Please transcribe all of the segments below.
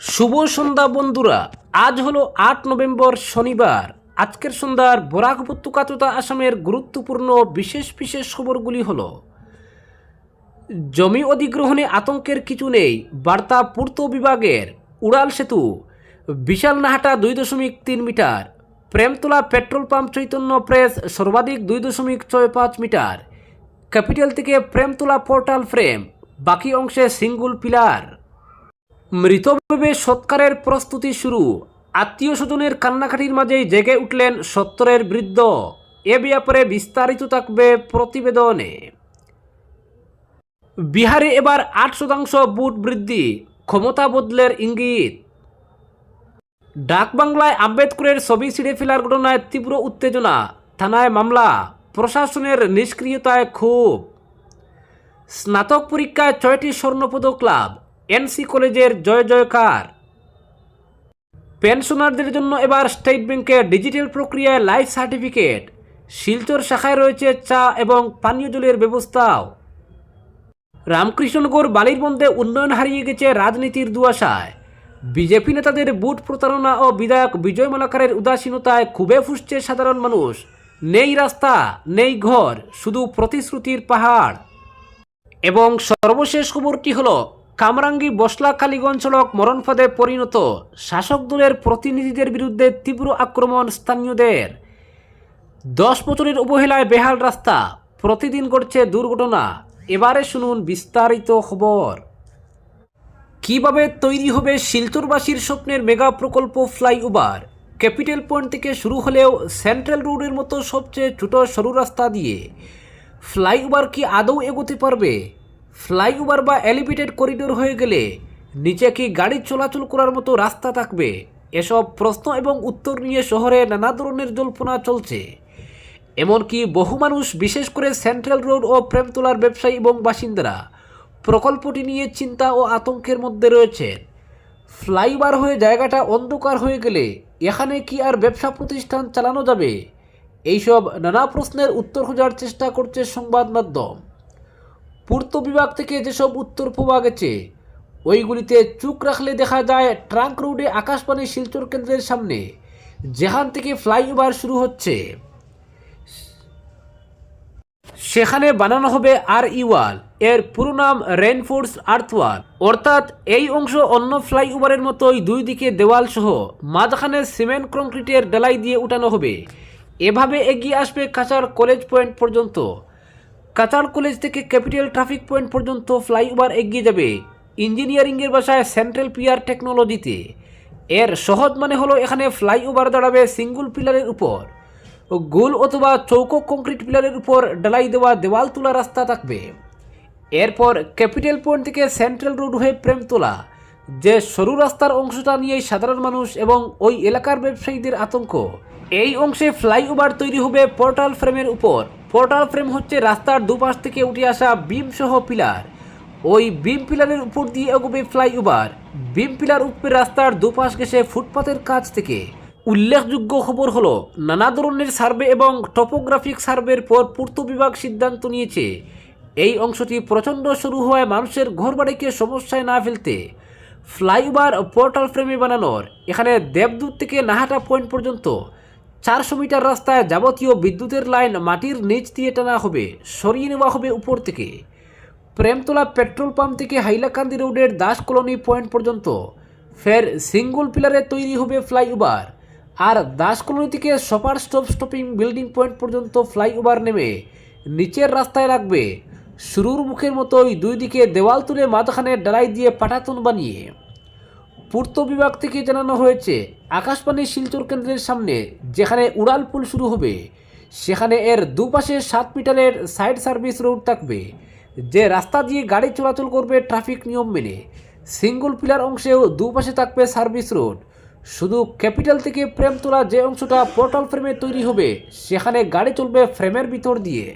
শুভ সন্ধ্যা বন্ধুরা। আজ হলো আট নভেম্বর শনিবার। আজকের সন্ধ্যার বরাক উপত্যকা তথা আসামের গুরুত্বপূর্ণ বিশেষ বিশেষ খবরগুলি হল জমি অধিগ্রহণে আতঙ্কের কিছু নেই, বার্তা পূর্ত বিভাগের উড়াল সেতু, বিশাল নাহাটা দুই দশমিক তিন metre, Premtala petrol pump Chaitanya press সর্বাধিক দুই দশমিক ছয় পাঁচ মিটার, ক্যাপিটাল থেকে প্রেমতলা পোর্টাল ফ্রেম, বাকি অংশে সিঙ্গুল পিলার। মৃতভাবে সৎকারের প্রস্তুতি শুরু। আত্মীয় স্বজনের কান্নাকাটির মাঝেই জেগে উঠলেন সত্তরের বৃদ্ধ। এ ব্যাপারে বিস্তারিত থাকবে প্রতিবেদনে। বিহারে এবার আট শতাংশ বুট বৃদ্ধি, ক্ষমতা বদলের ইঙ্গিত। ডাকবাংলায় আম্বেদকরের ছবি ছিঁড়ে ফেলার ঘটনায় তীব্র উত্তেজনা, থানায় মামলা, প্রশাসনের নিষ্ক্রিয়তায় ক্ষোভ। স্নাতক পরীক্ষায় ছয়টি স্বর্ণপদক লাভ এনসি কলেজের জয় জয়কার। পেনশনারদের জন্য এবার স্টেট ব্যাংকে ডিজিটাল প্রক্রিয়ায় লাইফ সার্টিফিকেট। শিলচর শাখায় রয়েছে চা এবং পানীয় জলের ব্যবস্থাও। রামকৃষ্ণনগর বালির বন্ধে উন্নয়ন হারিয়ে গেছে রাজনীতির দুয়াশায় বিজেপি নেতাদের বুট প্রতারণা ও বিধায়ক বিজয় মালাকারের উদাসীনতায় খুবই ফুসছে সাধারণ মানুষ। নেই রাস্তা, নেই ঘর, শুধু প্রতিশ্রুতির পাহাড়। এবং সর্বশেষ খবরটি হল কামরাঙ্গি বসলা কালীগঞ্জ সড়ক মরণফাদে পরিণত শাসক দলের প্রতিনিধিদের বিরুদ্ধে তীব্র আক্রমণ স্থানীয়দের। দশ বছরের অবহেলায় বেহাল রাস্তা, প্রতিদিন ঘটছে দুর্ঘটনা। এবারে শুনুন বিস্তারিত খবর। কীভাবে তৈরি হবে শিলচরবাসীর স্বপ্নের মেগা প্রকল্প ফ্লাইওভার? ক্যাপিটাল পয়েন্ট থেকে শুরু হলেও সেন্ট্রাল রোডের মতো সবচেয়ে ছোট সরু রাস্তা দিয়ে ফ্লাইওভার কি আদৌ এগোতে পারবে? ফ্লাইওভার বা এলিভেটেড করিডোর হয়ে গেলে নিচে কি গাড়ি চলাচল করার মতো রাস্তা থাকবে? এসব প্রশ্ন এবং উত্তর নিয়ে শহরে নানা ধরনের জল্পনা চলছে। এমনকি বহু মানুষ, বিশেষ করে সেন্ট্রাল রোড ও প্রেমতলার ব্যবসায়ী এবং বাসিন্দারা, প্রকল্পটি নিয়ে চিন্তা ও আতঙ্কের মধ্যে রয়েছেন ফ্লাইওভার হয়ে জায়গাটা অন্ধকার হয়ে গেলে এখানে কি আর ব্যবসা প্রতিষ্ঠান চালানো যাবে? এইসব নানা প্রশ্নের উত্তর খোঁজার চেষ্টা করছে সংবাদ মাধ্যম। পূর্ত বিভাগ থেকে যেসব উত্তর পাওয়া গেছে, ওইগুলিতে চুক রাখলে দেখা যায় ট্রাঙ্ক রোডে আকাশবাণী শিলচর কেন্দ্রের সামনে, যেখান থেকে ফ্লাইওভার শুরু হচ্ছে। সেখানে বানানো হবে আর ইওয়াল এর পুরো নাম রেনফোর্স আর্থওয়াল অর্থাৎ এই অংশ অন্য ফ্লাইওভারের মতোই দুই দিকে দেওয়াল সহ মাঝখানে সিমেন্ট, কংক্রিটের ডালাই দিয়ে উঠানো হবে। এভাবে এগিয়ে আসবে কাচার কলেজ পয়েন্ট পর্যন্ত। কাচার কলেজ থেকে ক্যাপিটাল ট্রাফিক পয়েন্ট পর্যন্ত ফ্লাইওভার এগিয়ে যাবে ইঞ্জিনিয়ারিংয়ের ভাষায় সেন্ট্রাল পিয়ার টেকনোলজিতে। এর সহজ মানে হলো এখানে ফ্লাইওভার দাঁড়াবে সিঙ্গুল পিলারের উপর। গোল অথবা চৌকো কংক্রিট পিলারের উপর ডালাই দেওয়া দেওয়াল তোলা রাস্তা থাকবে। এরপর ক্যাপিটাল পয়েন্ট থেকে সেন্ট্রাল রোড হয়ে প্রেমতলা যে সরু রাস্তার অংশটা নিয়েই সাধারণ মানুষ এবং ওই এলাকার ব্যবসায়ীদের আতঙ্ক। এই অংশে ফ্লাইওভার তৈরি হবে পোর্টাল ফ্রেমের উপর। পোর্টাল ফ্রেম হচ্ছে রাস্তার দুপাশ থেকে উঠে আসা বিম সহ পিলার। ওই বিম পিলারের উপর দিয়ে এগোবে ফ্লাইওভার। বিম পিলার উঠবে রাস্তার দুপাশ ঘেসে ফুটপাতের কাছ থেকে। উল্লেখযোগ্য খবর হলো, নানা ধরনের সার্ভে এবং টপোগ্রাফিক সার্ভের পর পূর্ত বিভাগ সিদ্ধান্ত নিয়েছে, এই অংশটি প্রচণ্ড শুরু হওয়ায় মানুষের ঘরবাড়িকে সমস্যায় না ফেলতে। ফ্লাইওভার পোর্টাল ফ্রেমে বানানোর, এখানে দেবদূত থেকে নাহাটা পয়েন্ট পর্যন্ত। চারশো মিটার রাস্তায় যাবতীয় বিদ্যুতের লাইন মাটির নিচ দিয়ে টানা হবে, সরিয়ে নেওয়া হবে উপর থেকে। প্রেমতলা পেট্রোল পাম্প থেকে হাইলাকান্দি রোডের দাস কলোনি পয়েন্ট পর্যন্ত। ফের সিঙ্গুল পিলারে তৈরি হবে ফ্লাইওভার। আর দাস কলোনি থেকে shopper stop stopping building point পর্যন্ত ফ্লাইওভার নেমে নিচের রাস্তায় রাখবে। শুরুর মুখের মতোই দুই দিকে দেওয়াল তুলে মাঝখানে ডালাই দিয়ে পাটাতন বানিয়ে। পূর্ত বিভাগ থেকে জানানো হয়েছে, আকাশবাণী শিলচর কেন্দ্রের সামনে যেখানে উড়াল পুল শুরু হবে, সেখানে এর দুপাশে সাত মিটারের সাইড সার্ভিস রোড থাকবে, যে রাস্তা দিয়ে গাড়ি চলাচল করবে ট্রাফিক নিয়ম মেনে। সিঙ্গল পিলার অংশেও দুপাশে থাকবে সার্ভিস রোড। শুধু ক্যাপিটাল থেকে প্রেমতলা যে অংশটা পোর্টাল ফ্রেমে তৈরি হবে, সেখানে গাড়ি চলবে ফ্রেমের ভিতর দিয়ে।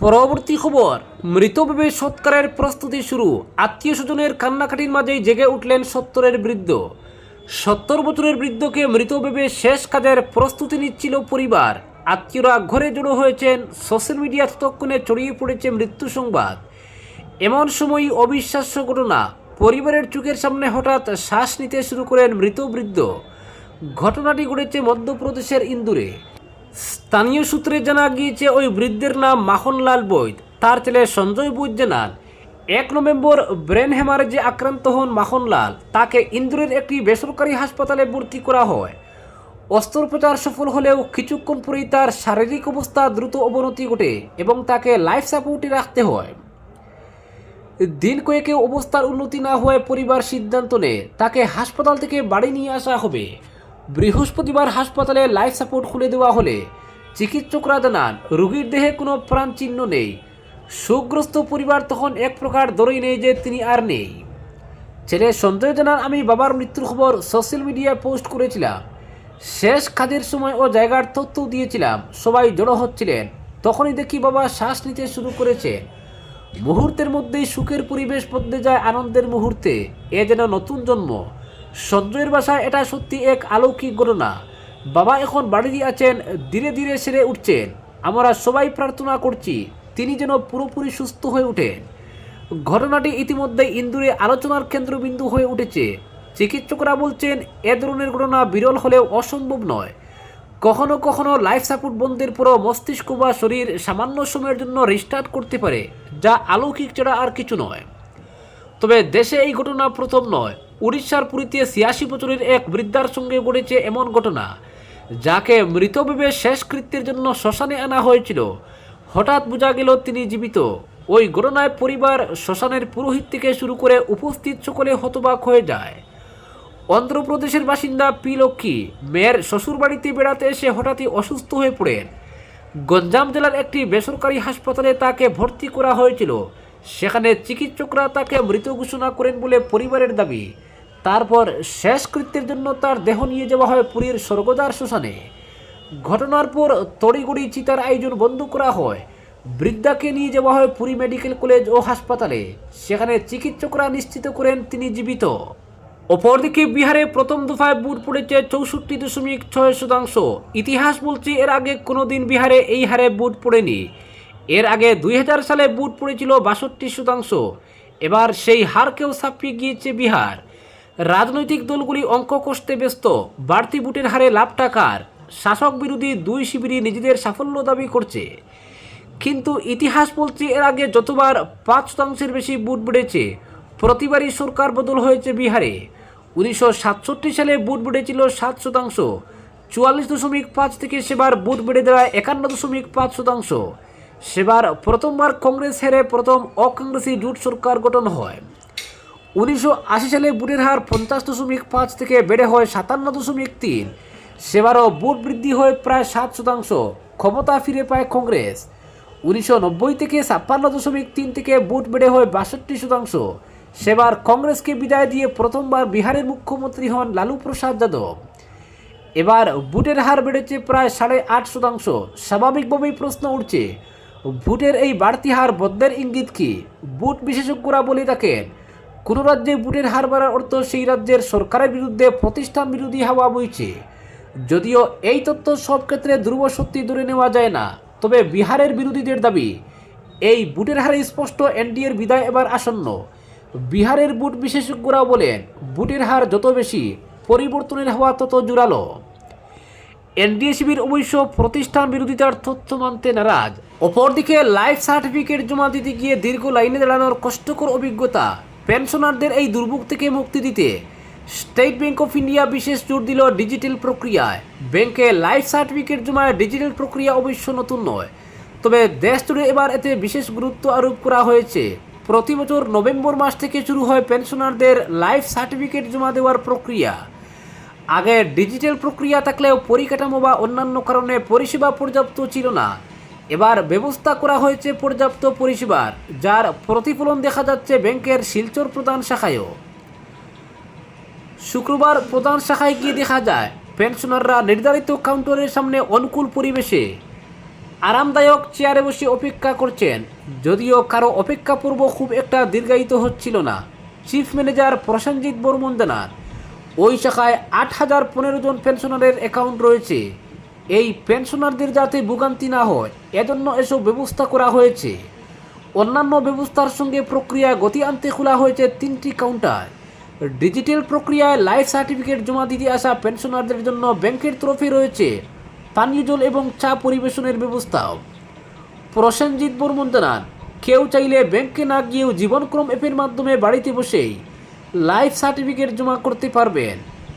পরবর্তী খবর মৃতভাবে সৎকারের প্রস্তুতি শুরু। আত্মীয় স্বজনের কান্নাকাটির মাঝেই জেগে উঠলেন সত্তরের বৃদ্ধ। সত্তর বছরের বৃদ্ধকে মৃতভেবে শেষ কাজের প্রস্তুতি নিচ্ছিল পরিবার। আত্মীয়রা ঘরে জড়ো হয়েছেন, সোশ্যাল মিডিয়া ততক্ষণে ছড়িয়ে পড়েছে মৃত্যু সংবাদ। এমন সময়ই অবিশ্বাস্য ঘটনা, পরিবারের চোখের সামনে হঠাৎ শ্বাস নিতে শুরু করেন মৃত বৃদ্ধ। ঘটনাটি ঘটেছে মধ্যপ্রদেশের ইন্দুরে। স্থানীয় সূত্রে জানা গিয়েছে, ওই বৃদ্ধের নাম মাখনলাল বৈদ তার ছেলে সঞ্জয় বৈদ জানান, এক নভেম্বর ব্রেন হ্যামারেজে আক্রান্ত হন মাখনলাল, তাকে ইন্দুরের একটি বেসরকারি হাসপাতালে ভর্তি করা হয়। অস্ত্রোপচার সফল হলেও কিছুক্ষণ পরেই তার শারীরিক অবস্থা দ্রুত অবনতি ঘটে এবং তাকে লাইফ সাপোর্টে রাখতে হয়। দিন কয়েকে অবস্থার উন্নতি না হওয়ায় পরিবার সিদ্ধান্ত নেয়, তাকে হাসপাতাল থেকে বাড়ি নিয়ে আসা হবে। বৃহস্পতিবার হাসপাতালে লাইফ সাপোর্ট খুলে দেওয়া হলে চিকিৎসকরা জানান, রোগীর দেহে কোনো প্রাণ চিহ্ন নেই। শোকগ্রস্ত পরিবার তখন এক প্রকার ধরেই নেই যে তিনি আর নেই। ছেলে সঞ্জয় জানান, আমি বাবার মৃত্যুর খবর সোশ্যাল মিডিয়ায় পোস্ট করেছিলাম। শেষ কাজের সময় ও জায়গার তথ্য দিয়েছিলাম। সবাই জড়ো হচ্ছিলেন। তখনই দেখি বাবা শ্বাস নিতে শুরু করেছে। মুহূর্তের মধ্যেই সুখের পরিবেশ বদলে যায় আনন্দের মুহূর্তে। এ যেন নতুন জন্ম। সঞ্জয়ের বাসায় এটা সত্যি এক অলৌকিক ঘটনা। বাবা এখন বাড়িতে আছেন, ধীরে ধীরে সেরে উঠছেন। আমরা সবাই প্রার্থনা করছি, তিনি যেন পুরোপুরি সুস্থ হয়ে ওঠেন। ঘটনাটি ইতিমধ্যে ইন্দুরে আলোচনার কেন্দ্রবিন্দু হয়ে উঠেছে। চিকিৎসকরা বলছেন, এ ধরনের ঘটনা বিরল হলেও অসম্ভব নয়। কখনো কখনো লাইফ সাপোর্ট বন্ধের পরও মস্তিষ্ক বা শরীর সামান্য সময়ের জন্য রিস্টার্ট করতে পারে, যা অলৌকিক ছাড়া আর কিছু নয়। তবে দেশে এই ঘটনা প্রথম নয়। উড়িষ্যার পুরীতে ছিয়াশি বছরের এক বৃদ্ধার সঙ্গে ঘটেছে এমন ঘটনা, যাকে মৃত ভেবে শেষকৃত্যের জন্য শ্মশানে আনা হয়েছিল। হঠাৎ বোঝা গেল তিনি জীবিত। ওই ঘটনায় পরিবার শ্মশানের পুরোহিত থেকে শুরু করে উপস্থিত সকলে হতবাক হয়ে যায়। অন্ধ্রপ্রদেশের বাসিন্দা পি লক্ষ্মী, মেয়ের শ্বশুরবাড়িতে বেড়াতে এসে হঠাৎই অসুস্থ হয়ে পড়েন। গঞ্জাম জেলার একটি বেসরকারি হাসপাতালে তাকে ভর্তি করা হয়েছিল। সেখানে চিকিৎসকরা তাকে মৃত ঘোষণা করেন বলে পরিবারের দাবি। তারপর শেষকৃত্যের জন্য তার দেহ নিয়ে যাওয়া হয় পুরীর স্বর্গদার শ্মশানে। ঘটনার পর তড়িগড়ি চিতার আয়োজন বন্ধ করা হয়। বৃদ্ধাকে নিয়ে যাওয়া হয় পুরী মেডিকেল কলেজ ও হাসপাতালে। সেখানে চিকিৎসকরা নিশ্চিত করেন তিনি জীবিত। অপরদিকে বিহারে প্রথম দফায় বুট পড়েছে চৌষট্টি দশমিক ছয় শতাংশ। ইতিহাস বলছে এর আগে কোনোদিন বিহারে এই হারে বুট পড়েনি। এর আগে দুই হাজার সালে বুট পড়েছিল বাষট্টি শতাংশ। এবার সেই হারকেও ছাপিয়ে গিয়েছে বিহার। রাজনৈতিক দলগুলি অঙ্ক কষতে ব্যস্ত। বাড়তি বুটের হারে লাভ টাকার। শাসক বিরোধী দুই শিবিরই নিজেদের সাফল্য দাবি করছে। কিন্তু ইতিহাস বলছে এর আগে যতবার পাঁচ শতাংশের বেশি বুট বেড়েছে, প্রতিবারই সরকার বদল হয়েছে বিহারে। উনিশশো সাতষট্টি সালে বুট বেড়েছিল সাত শতাংশ, চুয়াল্লিশ দশমিক পাঁচ থেকে সেবার বুট বেড়ে দেওয়ায় একান্ন দশমিক পাঁচ শতাংশ। সেবার প্রথমবার কংগ্রেস হেরে প্রথম অকংগ্রেসি জোট সরকার গঠন হয়। উনিশশো আশি সালে বুটের হার পঞ্চাশ দশমিক পাঁচ থেকে বেড়ে হয় সাতান্ন দশমিক তিন। সেবারও বুট বৃদ্ধি হয় প্রায় সাত শতাংশ। ক্ষমতা ফিরে পায় কংগ্রেস। উনিশশো নব্বই থেকে ছাপ্পান্ন দশমিক তিন থেকে বুট বেড়ে হয় বাষট্টি শতাংশ। সেবার কংগ্রেসকে বিদায় দিয়ে প্রথমবার বিহারের মুখ্যমন্ত্রী হন লালু প্রসাদ যাদব। এবার বুটের হার বেড়েছে প্রায় সাড়ে আট শতাংশ। স্বাভাবিকভাবেই প্রশ্ন উঠছে, বুটের এই বাড়তি হার বদ্ধের ইঙ্গিত কি? বুট বিশেষজ্ঞরা বলে থাকেন কোনো রাজ্যে বুটের হার বাড়ার অর্থ সেই রাজ্যের সরকারের বিরুদ্ধে প্রতিষ্ঠান বিরোধী হাওয়া বইছে। যদিও এই তথ্য সব ক্ষেত্রে ধ্রুব সত্যি ধরে নেওয়া যায় না, তবে বিহারের বিরোধীদের দাবি, এই বুটের হারে স্পষ্ট এনডিএর বিদায় এবার আসন্ন। বিহারের বুট বিশেষজ্ঞরাও বলেন, বুটের হার যত বেশি, পরিবর্তনের হওয়া তত জোরালো। এনডিএ শিবির অবশ্য প্রতিষ্ঠান বিরোধিতার তথ্য মানতে নারাজ। অপরদিকে লাইফ সার্টিফিকেট জমা দিতে গিয়ে দীর্ঘ লাইনে দাঁড়ানোর কষ্টকর অভিজ্ঞতা পেনশনারদের এই দুর্ভোগ থেকে মুক্তি দিতে স্টেট ব্যাংক অফ ইন্ডিয়া বিশেষ জোর দিল ডিজিটাল প্রক্রিয়ায়। ব্যাংকে লাইফ সার্টিফিকেট জমায় ডিজিটাল প্রক্রিয়া অবশ্য নতুন নয়। তবে দেশ জুড়ে এবার এতে বিশেষ গুরুত্ব আরোপ করা হয়েছে। প্রতি বছর নভেম্বর মাস থেকে শুরু হয় পেনশনারদের লাইফ সার্টিফিকেট জমা দেওয়ার প্রক্রিয়া। আগে ডিজিটাল প্রক্রিয়া থাকলেও পরিকাঠামো বা অন্যান্য কারণে পরিষেবা পর্যাপ্ত ছিল না। এবার ব্যবস্থা করা হয়েছে পর্যাপ্ত পরিষেবার, যার প্রতিফলন দেখা যাচ্ছে ব্যাংকের শিলচর প্রধান শাখায়ও। শুক্রবার প্রধান শাখায় গিয়ে দেখা যায়, পেনশনাররা নির্ধারিত কাউন্টারের সামনে অনুকূল পরিবেশে আরামদায়ক চেয়ারে বসে অপেক্ষা করছেন, যদিও কারও অপেক্ষা পূর্ব খুব একটা দীর্ঘায়িত হচ্ছিল না। চিফ ম্যানেজার প্রসেনজিৎ বর্মন জানান, ওই শাখায় আট হাজার পনেরো জন পেনশনারের অ্যাকাউন্ট রয়েছে। এই পেনশনারদের যাতে ভোগান্তি না হয়, এজন্য এসব ব্যবস্থা করা হয়েছে। অন্যান্য ব্যবস্থার সঙ্গে প্রক্রিয়া গতি আনতে খোলা হয়েছে তিনটি কাউন্টার। ডিজিটাল প্রক্রিয়ায় লাইফ সার্টিফিকেট জমা দিতে আসা পেনশনারদের জন্য ব্যাংকের তরফে রয়েছে পানীয় জল এবং চা পরিবেশনের ব্যবস্থাও। প্রসেনজিৎ বর্মন জানান, কেউ চাইলে ব্যাংকে না গিয়েও জীবনক্রম অ্যাপের মাধ্যমে বাড়িতে বসেই লাইফ সার্টিফিকেট জমা করতে পারবেন।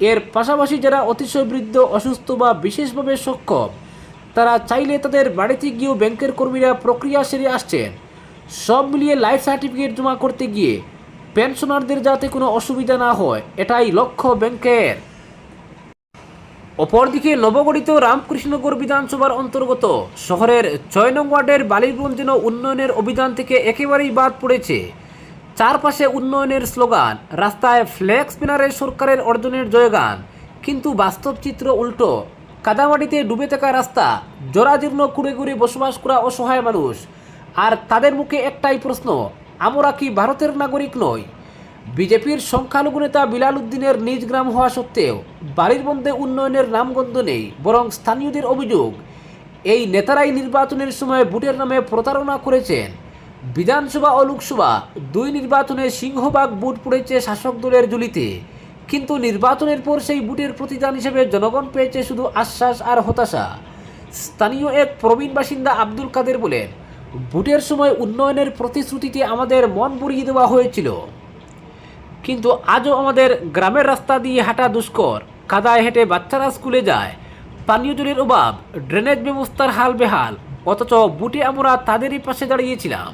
এর পাশাপাশি যারা অতিশয় বৃদ্ধ, অসুস্থ বা বিশেষভাবে সক্ষম, তারা চাইলে তাদের বাড়িতে গিয়েও ব্যাংকের কর্মীরা প্রক্রিয়া সেরে আসছেন। সব মিলিয়ে লাইফ সার্টিফিকেট জমা করতে গিয়ে পেনশনারদের যাতে কোনো অসুবিধা না হয়, এটাই লক্ষ্য ব্যাংকের। অপরদিকে নবগঠিত রামকৃষ্ণগর বিধানসভার অন্তর্গত শহরের ছয় নং ওয়ার্ডের বালিগঞ্জ যেন উন্নয়নের অভিযান থেকে একেবারেই বাদ পড়েছে। চারপাশে উন্নয়নের স্লোগান, রাস্তায় ফ্লেক্স ব্যানারে সরকারের অর্জনের জয়গান। কিন্তু বাস্তব চিত্র উল্টো। কাদামাটিতে ডুবে থাকা রাস্তা, জরাজীর্ণ কুড়ে কুড়ে বসবাস করা অসহায় মানুষ। আর তাদের মুখে একটাই প্রশ্ন, আমরা কি ভারতের নাগরিক নই? বিজেপির সংখ্যালঘু নেতা বিলাল উদ্দিনের নিজ গ্রাম হওয়া সত্ত্বেও বাড়ির মধ্যে উন্নয়নের নামগন্ধ নেই, বরং স্থানীয়দের অভিযোগ, এই নেতারাই নির্বাচনের সময় ভোটের নামে প্রতারণা করেছেন। বিধানসভা ও লোকসভা দুই নির্বাচনে সিংহভাগ বুট পড়েছে শাসক দলের জুলিতে কিন্তু নির্বাচনের পর সেই বুটের প্রতিদান হিসেবে জনগণ পেয়েছে শুধু আশ্বাস আর হতাশা। স্থানীয় এক প্রবীণ বাসিন্দা আব্দুল কাদের বলেন, বুটের সময় উন্নয়নের প্রতিশ্রুতিতে আমাদের মন ভরিয়ে দেওয়া হয়েছিল। কিন্তু আজও আমাদের গ্রামের রাস্তা দিয়ে হাঁটা দুষ্কর, কাদায় হেঁটে বাচ্চারা স্কুলে যায়, পানীয় জলের অভাব, ড্রেনেজ ব্যবস্থার হাল বেহাল, অথচ বুটে আমরা তাদেরই পাশে দাঁড়িয়েছিলাম।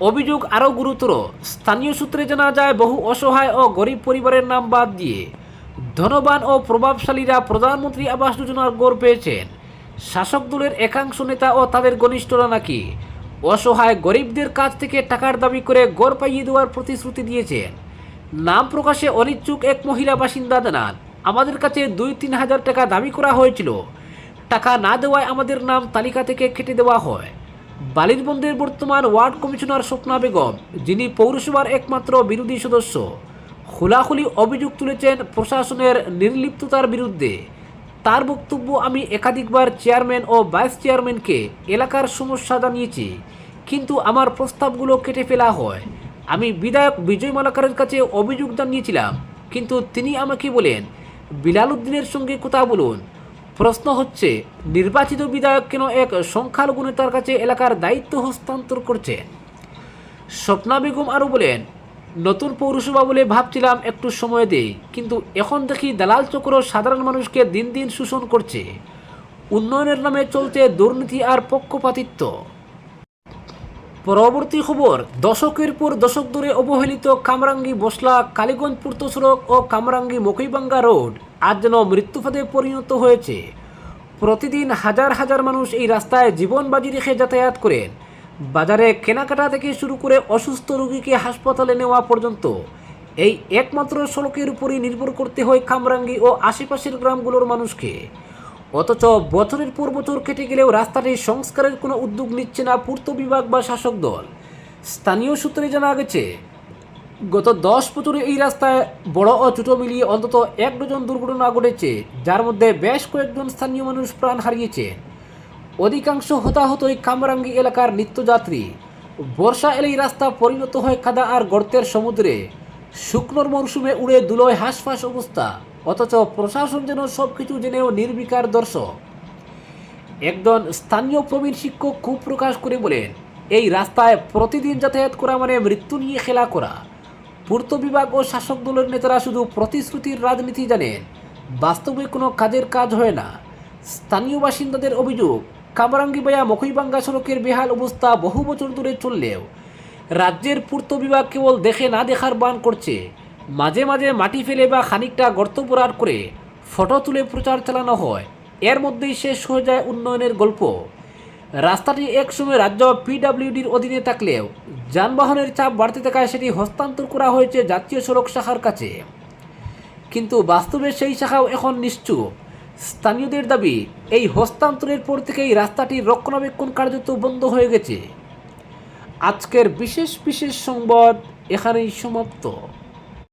অভিযোগ আরও গুরুতর। স্থানীয় সূত্রে জানা যায়, বহু অসহায় ও গরিব পরিবারের নাম বাদ দিয়ে ধনবান ও প্রভাবশালীরা প্রধানমন্ত্রী আবাস যোজনার গড় পেয়েছেন। শাসক দলের একাংশ নেতা ও তাদের ঘনিষ্ঠরা নাকি অসহায় গরিবদের কাছ থেকে টাকার দাবি করে গড় পাইয়ে দেওয়ার প্রতিশ্রুতি দিয়েছেন। নাম প্রকাশে অনিচ্ছুক এক মহিলা বাসিন্দা জানান, আমাদের কাছে দুই তিন হাজার টাকা দাবি করা হয়েছিল। টাকা না দেওয়ায় আমাদের নাম তালিকা থেকে কেটে দেওয়া হয়। বালিরবন্দের বর্তমান ওয়ার্ড কমিশনার স্বপ্না বেগম, যিনি পৌরসভার একমাত্র বিরোধী সদস্য। খোলাখুলি অভিযোগ তুলেছেন প্রশাসনের নির্লিপ্ততার বিরুদ্ধে। তার বক্তব্য আমি একাধিকবার চেয়ারম্যান ও ভাইস চেয়ারম্যানকে এলাকার সমস্যা জানিয়েছি, কিন্তু আমার প্রস্তাবগুলো কেটে ফেলা হয়। আমি বিধায়ক বিজয় মালাকারের কাছে অভিযোগ জানিয়েছিলাম, কিন্তু তিনি আমাকে বলেন, বিলাল উদ্দিনের সঙ্গে কথা বলুন। প্রশ্ন হচ্ছে, নির্বাচিত বিধায়ক কেন এক সংখ্যালঘু নেতার কাছে এলাকার দায়িত্ব হস্তান্তর করছে? স্বপ্না বেগম আরও বলেন, নতুন পৌরসভা বলে ভাবছিলাম একটু সময় দেই, কিন্তু এখন দেখি দালাল চক্র সাধারণ মানুষকে দিন দিন শোষণ করছে। উন্নয়নের নামে চলছে দুর্নীতি আর পক্ষপাতিত্ব। পরবর্তী খবর, দশকের পর দশক ধরে অবহেলিত কামরাঙ্গি বসলা কালীগঞ্জ পূর্ত সড়ক ও কামরাঙ্গি মকইবাঙ্গা রোড আজ যেন মৃত্যুফাদে পরিণত হয়েছে। প্রতিদিন হাজার হাজার মানুষ এই রাস্তায় জীবন বাজি রেখে যাতায়াত করেন। বাজারে কেনাকাটা থেকে শুরু করে অসুস্থ রোগীকে হাসপাতালে নেওয়া পর্যন্ত। এই একমাত্র সড়কের উপরই নির্ভর করতে হয় কামরাঙ্গি ও আশেপাশের গ্রামগুলোর মানুষকে। অথচ বছরের পর বছর কেটে গেলেও রাস্তাটি সংস্কারের কোনো উদ্যোগ নিচ্ছে না পূর্ত বিভাগ বা শাসক দল। স্থানীয় সূত্রে জানা গেছে, গত দশ বছরে এই রাস্তায় বড় ও ছোট মিলিয়ে অন্তত এক ডজন দুর্ঘটনা ঘটেছে, যার মধ্যে বেশ কয়েকজন স্থানীয় মানুষ প্রাণ হারিয়েছে। অধিকাংশ হতাহতই কামরাঙ্গি এলাকার নিত্যযাত্রী। বর্ষা এলেই রাস্তা পরিণত হয় কাদা আর গর্তের সমুদ্রে। শুকনোর মরশুমে উড়ে দুলয় হাঁসফাঁস অবস্থা। অথচ প্রশাসন যেন সব কিছু জেনেও নির্বিকার দর্শক। একজন স্থানীয় প্রবীণ শিক্ষক খুব প্রকাশ করে বলেন, এই রাস্তায় প্রতিদিন যাতায়াত করা মানে মৃত্যু নিয়ে খেলা করা। পূর্ত বিভাগ ও শাসক দলের নেতারা শুধু প্রতিশ্রুতির রাজনীতি জানেন। বাস্তবে কোনো কাজের কাজ হয় না। স্থানীয় বাসিন্দাদের অভিযোগ কামরাঙ্গি বায়া মকইবাঙ্গা সড়কের বেহাল অবস্থা বহু বছর ধরে চললেও রাজ্যের পূর্ত বিভাগ কেবল দেখে না দেখার বান করছে। মাঝে মাঝে মাটি ফেলে বা খানিকটা গর্ত পোড়ার করে ফটো তুলে প্রচার চালানো হয়। এর মধ্যেই শেষ হয়ে যায় উন্নয়নের গল্প। রাস্তাটি একসময় রাজ্য পিডাব্লিউডির অধীনে থাকলেও যানবাহনের চাপ বাড়তে থাকায় সেটি হস্তান্তর করা হয়েছে জাতীয় সড়ক শাখার কাছে। কিন্তু বাস্তবে সেই শাখাও এখন নিশ্চুপ। স্থানীয়দের দাবি, এই হস্তান্তরের পর থেকেই রাস্তাটির রক্ষণাবেক্ষণ কার্যত বন্ধ হয়ে গেছে। আজকের বিশেষ বিশেষ সংবাদ এখানেই সমাপ্ত।